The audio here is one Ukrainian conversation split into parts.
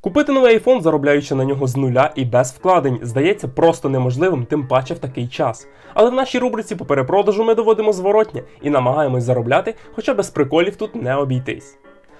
Купити новий iPhone, заробляючи на нього з нуля і без вкладень, здається просто неможливим, тим паче в такий час. Але в нашій рубриці по перепродажу ми доводимо зворотнє і намагаємось заробляти, хоча без приколів тут не обійтись.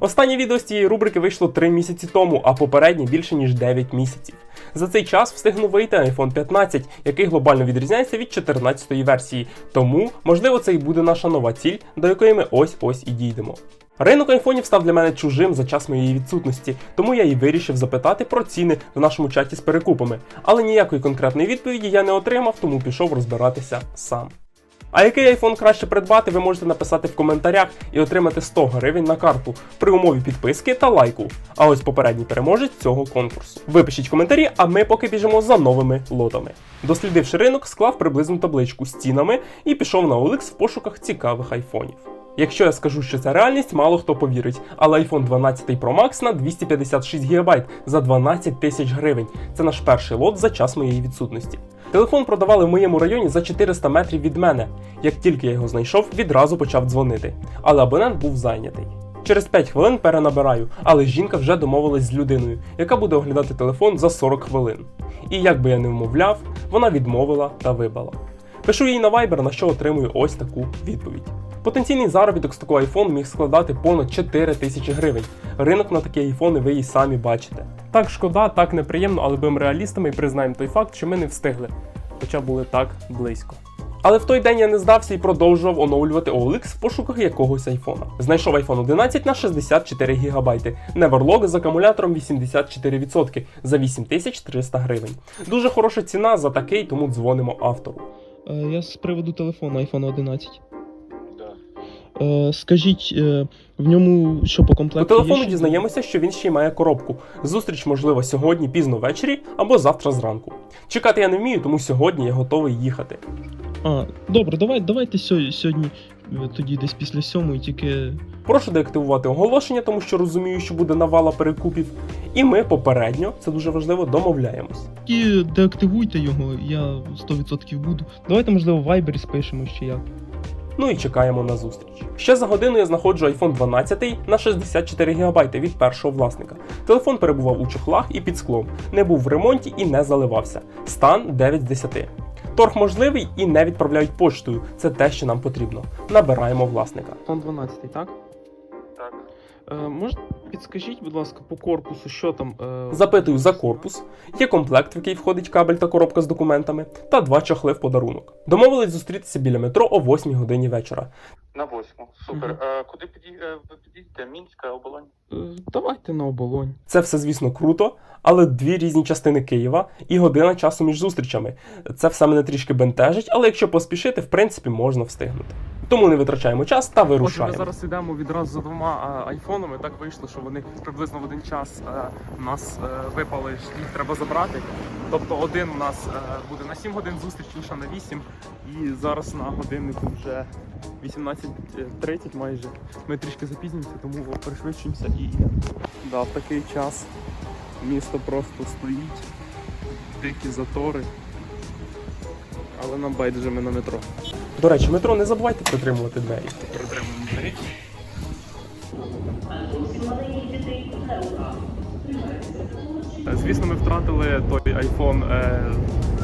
Останнє відео з цієї рубрики вийшло 3 місяці тому, а попереднє більше ніж 9 місяців. За цей час встигнув вийти iPhone 15, який глобально відрізняється від 14-ї версії. Тому, можливо, це і буде наша нова ціль, до якої ми ось ось і дійдемо. Ринок айфонів став для мене чужим за час моєї відсутності, тому я і вирішив запитати про ціни в нашому чаті з перекупами. Але ніякої конкретної відповіді я не отримав, тому пішов розбиратися сам. А який айфон краще придбати, ви можете написати в коментарях і отримати 100 гривень на карту при умові підписки та лайку. А ось попередній переможець цього конкурсу. Випишіть коментарі, а ми поки біжимо за новими лотами. Дослідивши ринок, склав приблизну табличку з цінами і пішов на OLX в пошуках цікавих айфонів. Якщо я скажу, що це реальність, мало хто повірить. Але iPhone 12 Pro Max на 256 ГБ за 12 тисяч гривень. Це наш перший лот за час моєї відсутності. Телефон продавали в моєму районі за 400 метрів від мене. Як тільки я його знайшов, відразу почав дзвонити. Але абонент був зайнятий. Через 5 хвилин перенабираю, але жінка вже домовилась з людиною, яка буде оглядати телефон за 40 хвилин. І як би я не вмовляв, вона відмовила та вибила. Пишу їй на Viber, на що отримую ось таку відповідь. Потенційний заробіток з такого iPhone міг складати понад 4 тисячі гривень. Ринок на такі айфони ви і самі бачите. Так шкода, так неприємно, але будемо реалістами і признаємо той факт, що ми не встигли, хоча були так близько. Але в той день я не здався і продовжував оновлювати OLX в пошуках якогось айфона. Знайшов iPhone 11 на 64 ГБ, Neverlog з акумулятором 84% за 8300 гривень. Дуже хороша ціна за такий, тому дзвонимо автору. Е, Я з приводу телефону iPhone 11. Е, Скажіть, е, в ньому що по По комплекту? телефону є дізнаємося, що він ще й має коробку. Зустріч можлива сьогодні пізно ввечері або завтра зранку. Чекати я не вмію, тому сьогодні я готовий їхати. А, добре, давай, давайте сьо- сьогодні, е, тоді десь після сьомої, тільки. Прошу деактивувати оголошення, тому що розумію, що буде навала перекупів. І ми попередньо, це дуже важливо, домовляємось. І деактивуйте його, я 100% буду. Давайте, можливо, в Viber спишемо ще як. Ну і чекаємо на зустріч. Ще за годину я знаходжу iPhone 12 на 64 ГБ від першого власника. Телефон перебував у чохлах і під склом, не був в ремонті і не заливався. Стан 9 з 10. Торг можливий і не відправляють поштою. Це те, що нам потрібно. Набираємо власника. iPhone 12, так? Е, може, підскажіть, будь ласка, по корпусу, що там? Е... Запитую за корпус, є комплект, в який входить кабель та коробка з документами, та два чохли в подарунок. Домовились зустрітися біля метро о 8 годині вечора. На восьму. Супер. Мгм. Е, куди піді... е, ви підійдете? Мінська, оболонь? е, Давайте на оболонь. Це все, звісно, круто, але дві різні частини Києва і година часу між зустрічами. Це все мене трішки бентежить, але якщо поспішити, в принципі, можна встигнути. Тому не витрачаємо час та Отже, ми зараз йдемо відразу за двома а, айфонами. Так вийшло, що вони приблизно в один час е, у нас е, випали, що їх треба забрати. Тобто один у нас е, буде на 7 годин зустріч, інша на 8. І зараз на годиннику вже 18.30 майже. Ми трішки запізнимося, тому пришвидшуємося і да, в такий час місто просто стоїть, дикі затори. Але нам байдуже ми на метро. До речі, метро не забувайте притримувати двері. Притримуємо двері. Е, Звісно, ми втратили той iPhone е,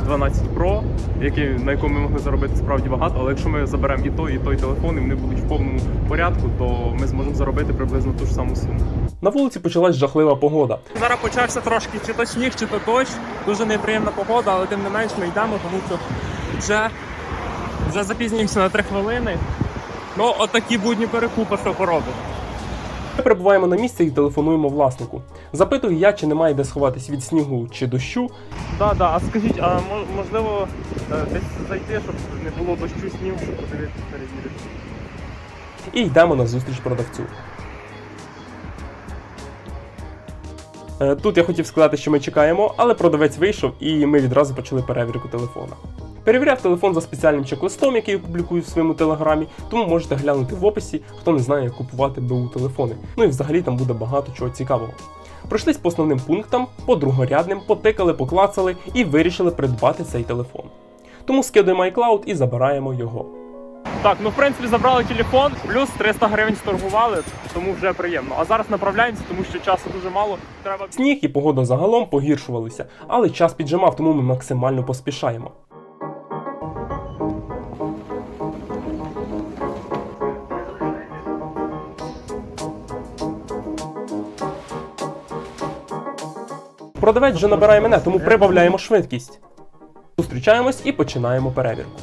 12 Pro, який, на якому ми могли заробити справді багато, але якщо ми заберемо і той, і той телефон, і вони будуть в повному порядку, то ми зможемо заробити приблизно ту ж саму суму. На вулиці почалась жахлива погода. Зараз почався трошки чи то сніг, чи то дощ. Дуже неприємна погода, але тим не менш ми йдемо, тому що вже, вже запізнюємося на 3 хвилини. Ну, от такі будні перекупи, що поробиш. Ми прибуваємо на місце і телефонуємо власнику. Запитую я, чи немає де сховатись від снігу чи дощу. Да, да. А скажіть, а можливо е, десь зайти, щоб не було дощу снів, щоб подивитися, перевірити. і йдемо на зустріч продавцю. Е, Тут я хотів сказати, що ми чекаємо, але продавець вийшов і ми відразу почали перевірку телефона. Перевіряв телефон за спеціальним чек-листом, який я публікую в своєму телеграмі, тому можете глянути в описі, хто не знає, як купувати БУ телефони. Ну і взагалі там буде багато чого цікавого. Пройшлись по основним пунктам, по другорядним, потикали, поклацали і вирішили придбати цей телефон. Тому скидуємо iCloud і забираємо його. Так, ну в принципі забрали телефон, плюс 300 гривень сторгували, тому вже приємно. А зараз направляємося, тому що часу дуже мало. Треба Сніг і погода загалом погіршувалися, але час піджимав, тому ми максимально поспішаємо. Продавець вже набирає мене, тому прибавляємо швидкість. Зустрічаємось і починаємо перевірку.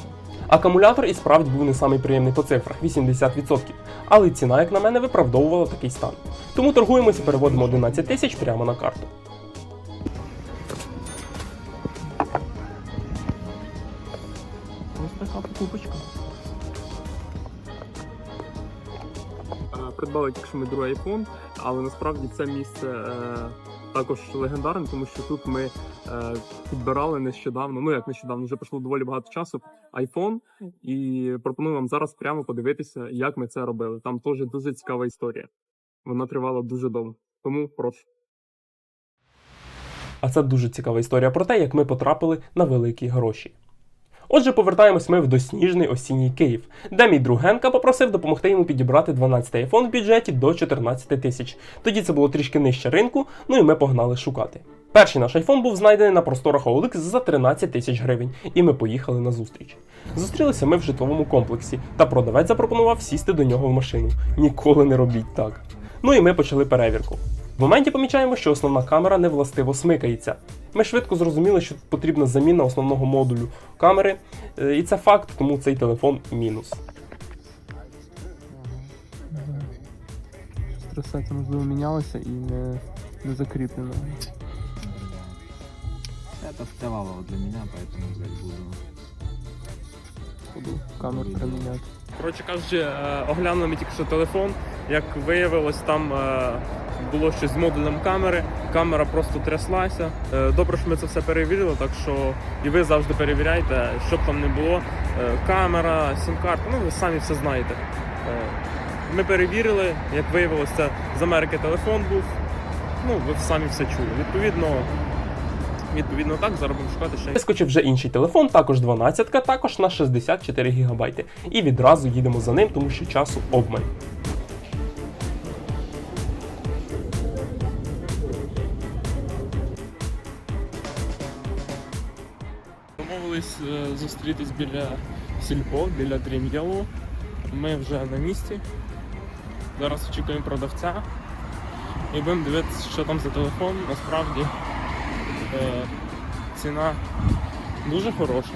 Акумулятор і справді був не самий приємний по цифрах 80%, але ціна, як на мене, виправдовувала такий стан. Тому торгуємося і переводимо 11 тисяч прямо на карту. Ось така покупочка. Придбали тільки що ми другий iPhone, але насправді це місце е, також легендарним, тому що тут ми е, підбирали нещодавно, ну як нещодавно, вже пройшло доволі багато часу iPhone, і пропоную вам зараз прямо подивитися, як ми це робили. Там теж дуже цікава історія. Вона тривала дуже довго. Тому прошу. А це дуже цікава історія про те, як ми потрапили на великі гроші. Отже, повертаємось ми в досніжний осінній Київ, де мій друг Генка попросив допомогти йому підібрати 12 iPhone в бюджеті до 14 тисяч. Тоді це було трішки нижче ринку, ну і ми погнали шукати. Перший наш iPhone був знайдений на просторах OLX за 13 тисяч гривень, і ми поїхали на зустріч. Зустрілися ми в житловому комплексі, та продавець запропонував сісти до нього в машину. Ніколи не робіть так. Ну і ми почали перевірку. В моменті помічаємо, що основна камера невластиво смикається. Ми швидко зрозуміли, що потрібна заміна основного модулю камери, е, і це факт, тому цей телефон мінус. Трасети, можливо, мінялися і не, не закріплено. Это вставало для меня, поэтому взять буду. Буду камеру приміняти. Коротше кажучи, е, оглянули ми тільки що телефон. Як виявилось, там е, було щось з модулем камери. Камера просто тряслася. Е, Добре, що ми це все перевірили, так що і ви завжди перевіряйте, що б там не було. Е, Камера, сім-карта, ну ви самі все знаєте. Е, Ми перевірили, як виявилось, це з Америки телефон був. Ну, ви самі все чули. Відповідно, відповідно так, зараз шукати ще. Вискочив вже інший телефон, також 12-ка, також на 64 ГБ. І відразу їдемо за ним, тому що часу обмаль. Зустрітись біля Сільпо, біля Dream Yellow. Ми вже на місці. Зараз очікуємо продавця і будемо дивитися, що там за телефон. Насправді е, ціна дуже хороша,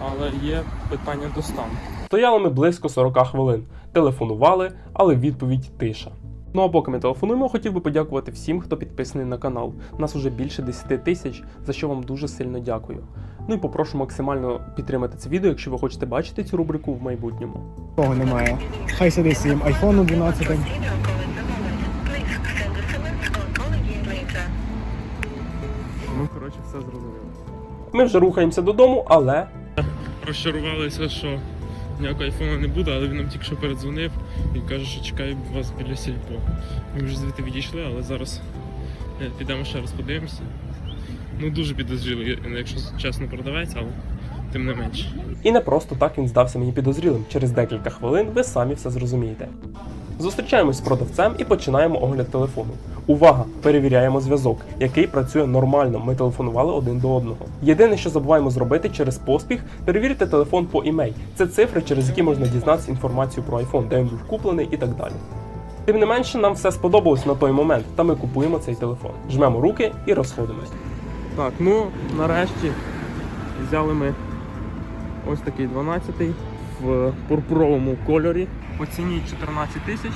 але є питання до стану. Стояли ми близько 40 хвилин, телефонували, але відповідь тиша. Ну а поки ми телефонуємо, хотів би подякувати всім, хто підписаний на канал. Нас уже більше 10 тисяч, за що вам дуже сильно дякую. Ну і попрошу максимально підтримати це відео, якщо ви хочете бачити цю рубрику в майбутньому. Того немає. Хай сидить своїм айфоном 12. Ну, коротше, все зрозуміло. Ми вже рухаємося додому, але Розчарувалися, що ніякого айфона не буде, але він нам тільки що передзвонив і каже, що чекає вас біля сільпо. Ми вже звідти відійшли, але зараз е, підемо ще раз подивимося. Ну дуже підозрілий, якщо чесно, продавець, але тим не менше. І не просто так він здався мені підозрілим. Через декілька хвилин ви самі все зрозумієте. Зустрічаємось з продавцем і починаємо огляд телефону. Увага! Перевіряємо зв'язок, який працює нормально. Ми телефонували один до одного. Єдине, що забуваємо зробити через поспіх, перевірити телефон по імей. Це цифри, через які можна дізнатися інформацію про iPhone, де він був куплений і так далі. Тим не менше, нам все сподобалось на той момент, та ми купуємо цей телефон. Жмемо руки і розходимось. Так, ну нарешті взяли ми ось такий 12-й в пурпуровому кольорі. По ціні 14 тисяч.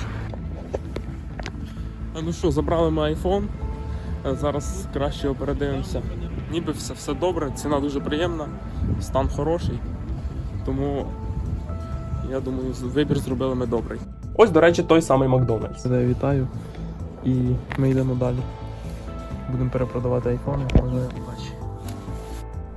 А Ну що, забрали ми iPhone. Е, Зараз краще передивимося. Ніби все, все добре, ціна дуже приємна, стан хороший. Тому я думаю, вибір зробили ми добрий. Ось, до речі, той самий Макдональдс. Тебе вітаю і ми йдемо далі. Будемо перепродавати айфони, можливо, побачимо.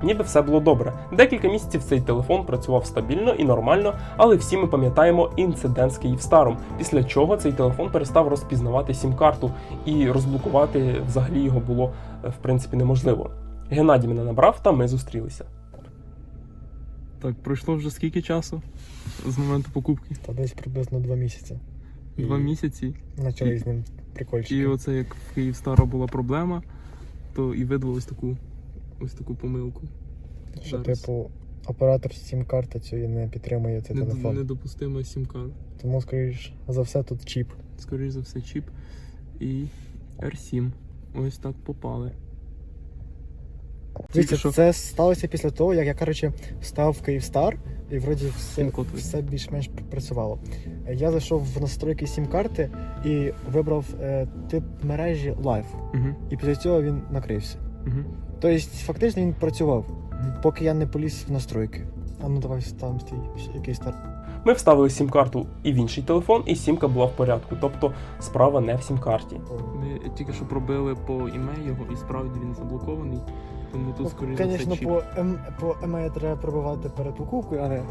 Ніби все було добре. Декілька місяців цей телефон працював стабільно і нормально, але всі ми пам'ятаємо інцидент з Київстаром, після чого цей телефон перестав розпізнавати сім-карту і розблокувати взагалі його було е, в принципі неможливо. Геннадій мене набрав, та ми зустрілися. Так, пройшло вже скільки часу з моменту покупки? Та десь приблизно два місяці. Два І місяці. Почали з ним І оце як в Київстара була проблема, то і видали ось таку ось таку помилку. Що, зараз. типу, оператор сім-карти цієї не підтримує цей телефон. Недопустима сім-карта. Тому, скоріш за все, тут чіп. Скоріше за все, чіп і R7. Ось так попали. Дивіться, що- це сталося після того, як я, коротше, став в Київстар, і вроді все, все більш-менш працювало. Я зайшов в настройки сім-карти і вибрав е, тип мережі Live. Угу. І після цього він накрився. Угу. Тобто, фактично він працював, поки я не поліз в настройки. А ну давай там стій, який старт. Ми вставили сім-карту і в інший телефон, і сімка була в порядку. Тобто справа не в сім-карті. Ми тільки що пробили по імей його, і справді він заблокований. Тому тут скоріше Звісно, по, ем, по ЕМЕ треба пробивати перед покупкою, а не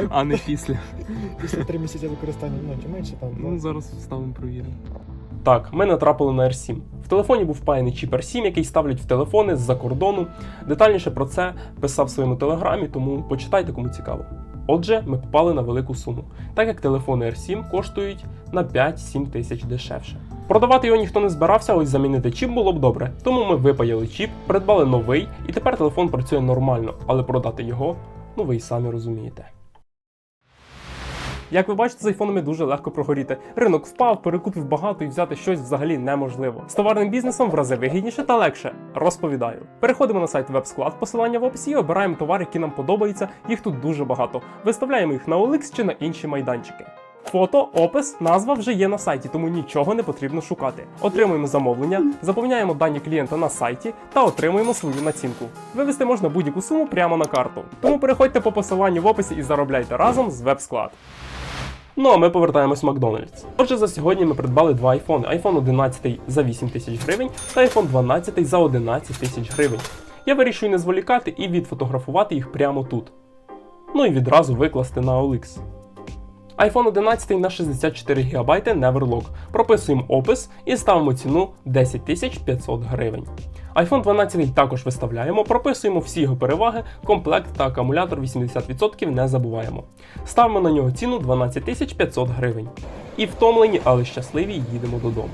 а не після. після три місяці використання, ну чи менше там. Ну зараз вставимо провіримо. Так, ми натрапили на R7. В телефоні був впаяний чіп R7, який ставлять в телефони з-за кордону. Детальніше про це писав в своєму телеграмі, тому почитайте, кому цікаво. Отже, ми попали на велику суму, так як телефони R7 коштують на 5-7 тисяч дешевше. Продавати його ніхто не збирався, ось замінити чіп було б добре. Тому ми випаяли чіп, придбали новий, і тепер телефон працює нормально, але продати його, ну ви й самі розумієте. Як ви бачите, з айфонами дуже легко прогоріти. Ринок впав, перекупів багато і взяти щось взагалі неможливо. З товарним бізнесом в рази вигідніше та легше. Розповідаю. Переходимо на сайт WebSклад, посилання в описі і обираємо товар, який нам подобається. Їх тут дуже багато. Виставляємо їх на OLX чи на інші майданчики. Фото, опис, назва вже є на сайті, тому нічого не потрібно шукати. Отримуємо замовлення, заповняємо дані клієнта на сайті та отримуємо свою націнку. Вивести можна будь-яку суму прямо на карту. Тому переходьте по посиланню в описі і заробляйте разом з WebSклад. Ну а ми повертаємось в Макдональдс. Отже, за сьогодні ми придбали два айфони: iPhone 11 за 8 тисяч гривень та iPhone 12 за 11 тисяч гривень. Я вирішую не зволікати і відфотографувати їх прямо тут. Ну і відразу викласти на OLX. iPhone 11 на 64 ГБ Neverlock. Прописуємо опис і ставимо ціну 10 500 гривень. iPhone 12 також виставляємо, прописуємо всі його переваги, комплект та акумулятор 80% не забуваємо. Ставимо на нього ціну 12 500 гривень. І втомлені, але щасливі їдемо додому.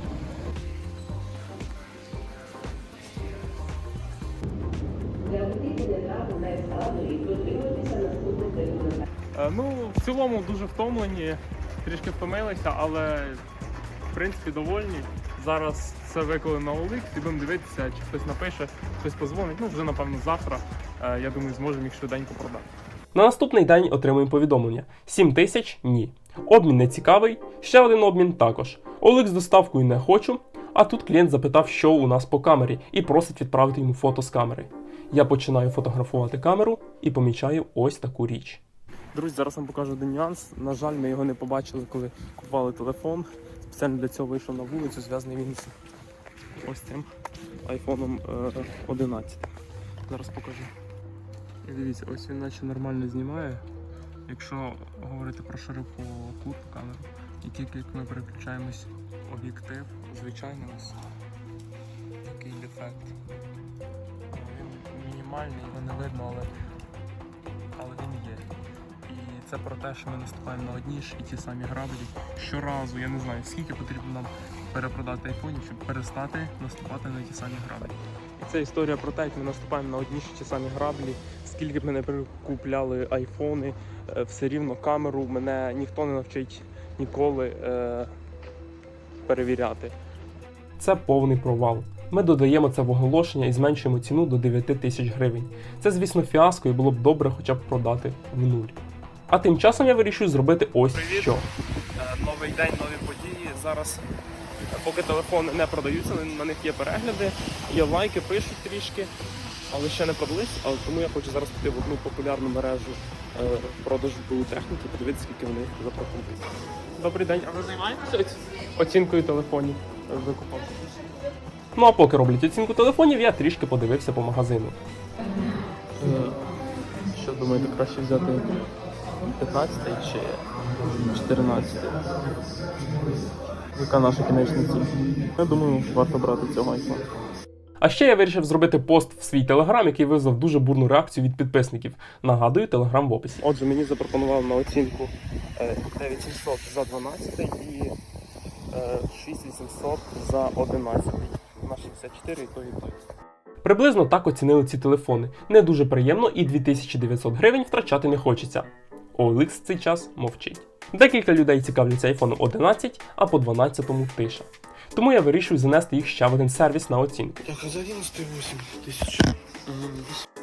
Ну, в цілому дуже втомлені, трішки втомилися, але в принципі довольні. Зараз все виклали на OLX, і будемо дивитися, чи хтось напише, хтось позвонить. Ну, вже напевно завтра. Е, Я думаю, зможемо їх швиденько продати. На наступний день отримуємо повідомлення: 7 тисяч ні. Обмін не цікавий, ще один обмін також. Олик з доставкою не хочу. А тут клієнт запитав, що у нас по камері, і просить відправити йому фото з камери. Я починаю фотографувати камеру і помічаю ось таку річ. Друзі, зараз вам покажу один нюанс. На жаль, ми його не побачили, коли купували телефон. Спеціально для цього вийшов на вулицю, зв'язаний він з ось цим е, 11. Зараз покажу. І дивіться, ось він наче нормально знімає. Якщо говорити про ширококутну камеру, і тільки як ми переключаємось об'єктив, звичайно, ось такий дефект. Він мінімальний, його не видно, але, але він є. І це про те, що ми наступаємо на одні ж і ті самі граблі. Щоразу, я не знаю, скільки потрібно нам перепродати айфонів, щоб перестати наступати на ті самі граблі. І це історія про те, як ми наступаємо на одні ж ті самі граблі. Скільки б ми не прикупляли айфони, е, все рівно камеру мене ніхто не навчить ніколи е, перевіряти. Це повний провал. Ми додаємо це в оголошення і зменшуємо ціну до 9 тисяч гривень. Це, звісно, фіаско і було б добре хоча б продати в нуль. А тим часом я вирішую зробити ось Привіт. що. Е, Новий день, нові події. Зараз, е, поки телефони не продаються, на- них є перегляди, є лайки, пишуть трішки, але ще не продались. Але тому я хочу зараз піти в одну популярну мережу е, продажу БУ техніки, подивитися, скільки вони запропонують. Добрий день, а ви займаєтеся оцінкою телефонів викупом? Ну а поки роблять оцінку телефонів, я трішки подивився по магазину. Що думаєте, краще взяти 15 чи 14? Яка наша кінечна ціль? Я думаю, варто брати цього айфона. А ще я вирішив зробити пост в свій телеграм, який визвав дуже бурну реакцію від підписників. Нагадую, телеграм в описі. Отже, мені запропонували на оцінку 9700 за 12 і 6800 за 11 на 64 і то і то. Приблизно так оцінили ці телефони. Не дуже приємно і 2900 гривень втрачати не хочеться. OLX в цей час мовчить. Декілька людей цікавляться iPhone 11, а по 12 тиша. Тому я вирішую занести їх ще в один сервіс на оцінку. Так, а за 11 8 тисяч.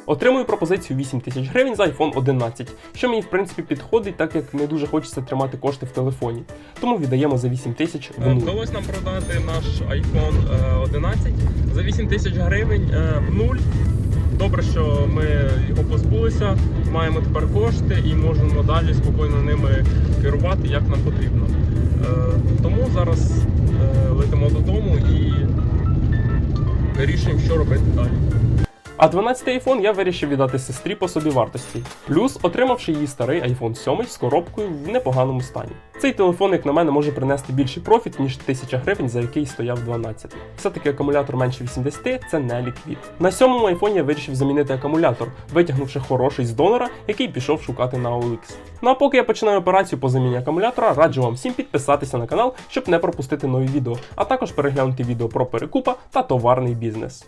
Отримую пропозицію 8 тисяч гривень за iPhone 11, що мені в принципі підходить, так як не дуже хочеться тримати кошти в телефоні. Тому віддаємо за 8 тисяч в. Вдалося нам продати наш iPhone е, 11 за 8 тисяч гривень е, в нуль. Добре, що ми його позбулися, маємо тепер кошти і можемо далі спокійно ними керувати, як нам потрібно. Е, Тому зараз е, летимо додому і вирішуємо, що робити далі. А 12-й iPhone я вирішив віддати сестрі по собі вартості, плюс отримавши її старий iPhone 7 з коробкою в непоганому стані. Цей телефон, як на мене, може принести більший профіт, ніж 1000 гривень, за який стояв 12. Все-таки акумулятор менше 80 це не ліквід. На сьомому iPhone я вирішив замінити акумулятор, витягнувши хороший з донора, який пішов шукати на OLX. Ну а поки я починаю операцію по заміні акумулятора, раджу вам всім підписатися на канал, щоб не пропустити нові відео, а також переглянути відео про перекупа та товарний бізнес.